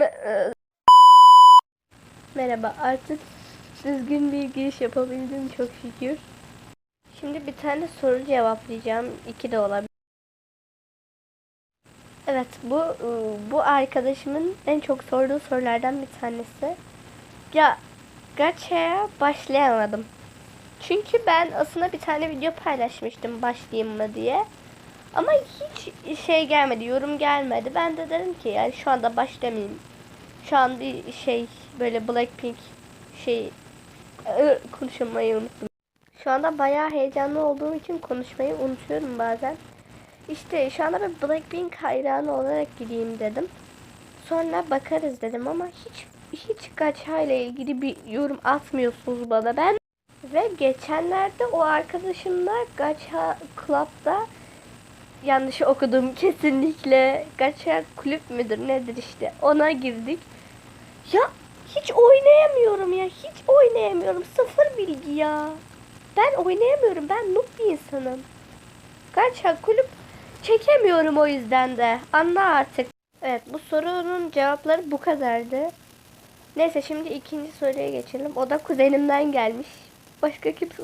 E, Merhaba artık düzgün bir giriş yapabildim çok şükür. Şimdi bir tane soru cevaplayacağım. İki de olabilir. Evet bu e, bu arkadaşımın en çok sorduğu sorulardan bir tanesi. Ya Gacha'ya başlayamadım. Çünkü ben aslında bir tane video paylaşmıştım başlayayım mı diye. Ama hiç şey gelmedi, yorum gelmedi. Ben de dedim ki yani şu anda başlamayayım. Şu an bir şey böyle Blackpink şey Iı, konuşmayı unuttum. Şu anda bayağı heyecanlı olduğum için konuşmayı unutuyorum bazen. İşte şu anda ben Blackpink hayranı olarak gideyim dedim. Sonra bakarız dedim ama hiç hiç Gacha ile ilgili bir yorum atmıyorsunuz bana. Ben ve geçenlerde o arkadaşımla Gacha Club'da yanlış okudum kesinlikle. Gacha kulüp müdür nedir işte ona girdik. Ya hiç oynayamıyorum ya hiç oynayamıyorum sıfır bilgi ya. Ben oynayamıyorum ben noob bir insanım. Gacha kulüp çekemiyorum o yüzden de anla artık. Evet bu sorunun cevapları bu kadardı. Neyse şimdi ikinci soruya geçelim. O da kuzenimden gelmiş. Başka kimse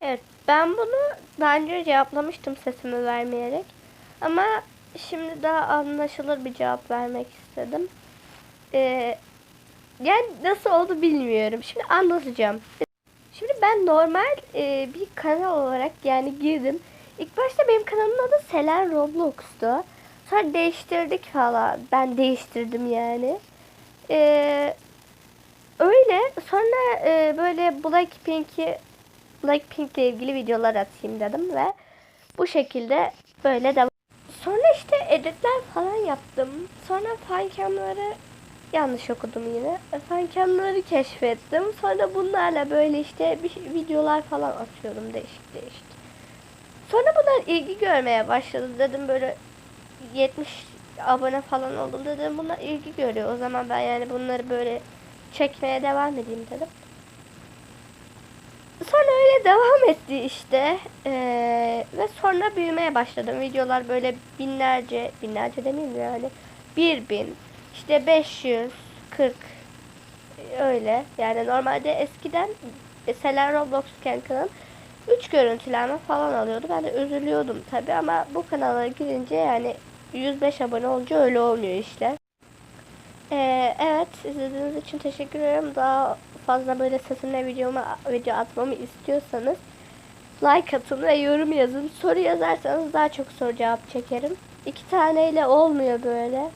Evet ben bunu daha önce cevaplamıştım sesimi vermeyerek. Ama şimdi daha anlaşılır bir cevap vermek istedim. Ee, yani nasıl oldu bilmiyorum. Şimdi anlatacağım. Şimdi ben normal e, bir kanal olarak yani girdim. İlk başta benim kanalımın adı Selen Roblox'tu. Sonra değiştirdik falan. Ben değiştirdim yani. Ee, öyle. Sonra e, böyle Blackpink'i Blackpink ile ilgili videolar atayım dedim ve bu şekilde böyle devam. Sonra işte editler falan yaptım. Sonra fancamları yanlış okudum yine. Fancamları keşfettim. Sonra bunlarla böyle işte bir videolar falan atıyorum değişik değişik. Sonra bunlar ilgi görmeye başladı. Dedim böyle 70 abone falan oldum dedim. Bunlar ilgi görüyor. O zaman ben yani bunları böyle çekmeye devam edeyim dedim. Devam etti işte. Ee, ve sonra büyümeye başladım. Videolar böyle binlerce, binlerce demeyeyim de yani. 1000, işte 540 öyle. Yani normalde eskiden mesela Roblox'ken kanal 3 görüntülenme falan alıyordu. Ben de üzülüyordum tabi ama bu kanala girince yani 105 abone olunca öyle olmuyor işte. Ee, evet izlediğiniz için teşekkür ederim. Daha fazla böyle sesimle videoma, video atmamı istiyorsanız like atın ve yorum yazın. Soru yazarsanız daha çok soru cevap çekerim. İki taneyle olmuyor böyle.